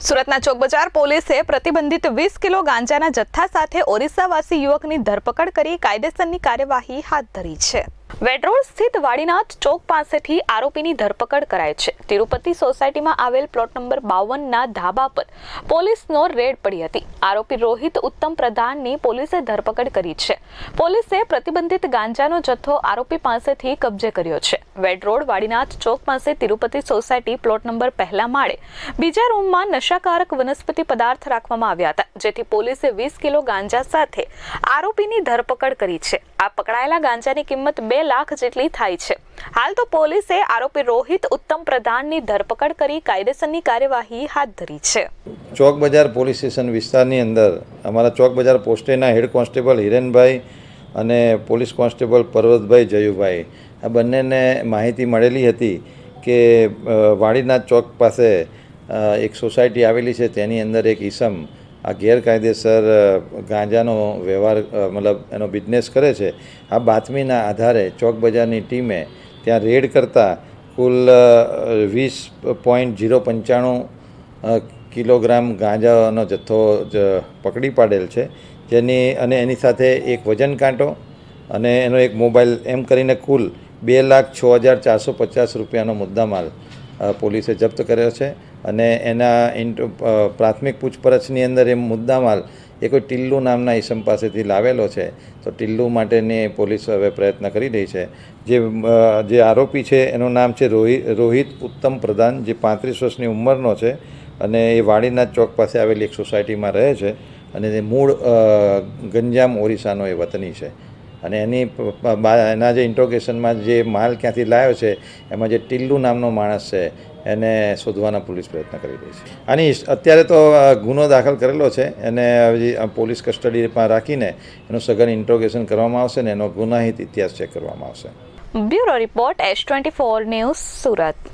સુરતના ચોકબજાર પોલીસે પ્રતિબંધિત વીસ કિલો ગાંજાના જથ્થા સાથે ઓરિસ્સાવાસી યુવકની ધરપકડ કરી કાયદેસરની કાર્યવાહી હાથ ધરી છે. વેડરોડ સ્થિત વાડીનાથ ચોક પાસેથી આરોપીની ધરપકડ કરાઈ છે. તિરુપતિ સોસાયટીમાં આવેલ પ્લોટ નંબર બાવનના ધાબા પર પોલીસનો રેડ પડી હતી. આરોપી રોહિત ઉત્તમ પ્રધાનની પોલીસે ધરપકડ કરી છે. પોલીસે પ્રતિબંધિત ગાંજાનો જથ્થો આરોપી પાસેથી કબજે કર્યો છે. વેડરોડ વાડીનાથ ચોક પાસે તિરુપતિ સોસાયટી પ્લોટ નંબર પહેલા માળે બીજા રૂમમાં નશાકારક વનસ્પતિ પદાર્થ રાખવામાં આવ્યા હતા, જેથી પોલીસે વીસ કિલો ગાંજા સાથે આરોપીની ધરપકડ કરી છે. આ પકડાયેલા ગાંજાની કિંમત બે લાખ જેટલી થાય છે. હાલ તો પોલીસે આરોપી રોહિત ઉત્તમ પ્રધાનની ધરપકડ કરી કાયદેસરની કાર્યવાહી હાથ ધરી છે. ચોક બજાર પોલીસ સ્ટેશન વિસ્તારની અંદર અમારા ચોક બજાર પોસ્ટેના હેડ કોન્સ્ટેબલ હિરેનભાઈ અને પોલીસ કોન્સ્ટેબલ પર્વતભાઈ જયુભાઈ. આ બંનેને માહિતી મળેલી હતી કે વાડીનાથ ચોક પાસે એક સોસાયટી આવેલી છે. તેની અંદર એક ઈસમ આ ગેરકાયદેસર ગાંજાનો વ્યવહાર મતલબ એનો બિઝનેસ કરે છે, આ બાતમીના આધારે ચોક બજારની ટીમે ત્યાં રેડ કરતાં કુલ વીસ પોઈન્ટ ઝીરો પંચાણું કિલોગ્રામ ગાંજાનો જથ્થો જ પકડી પાડેલ છે. જેની, અને એની સાથે એક વજન કાંટો અને એનો એક મોબાઈલ, એમ કરીને કુલ બે લાખ છ હજાર ચારસો પચાસ રૂપિયાનો મુદ્દામાલ પોલીસે જપ્ત કર્યો છે. અને એના પ્રાથમિક પૂછપરછની અંદર એ મુદ્દામાલ એ કોઈ ટિલ્લુ નામના ઈસમ પાસેથી લાવેલો છે. તો ટિલ્લુ માટેની પોલીસ હવે પ્રયત્ન કરી રહી છે. જે જે આરોપી છે એનું નામ છે રોહિત રોહિત ઉત્તમ પ્રધાન, જે પાંત્રીસ વર્ષની ઉંમરનો છે અને એ વાડીનાથ ચોક પાસે આવેલી એક સોસાયટીમાં રહે છે અને તે મૂળ ગંજામ ઓરિસ્સાનો એ વતની છે. અને એની એના જે ઇન્ટ્રોગેશનમાં જે માલ ક્યાંથી લાવ્યો છે, એમાં જે ટિલ્લુ નામનો માણસ છે એને શોધવાના પોલીસ પ્રયત્ન કરી રહી છે. આની અત્યારે તો ગુનો દાખલ કરેલો છે. એને હજી પોલીસ કસ્ટડીમાં રાખીને એનું સઘન ઇન્ટ્રોગેશન કરવામાં આવશે ને એનો ગુનાહિત ઇતિહાસ ચેક કરવામાં આવશે. Bureau report S twenty four news Surat.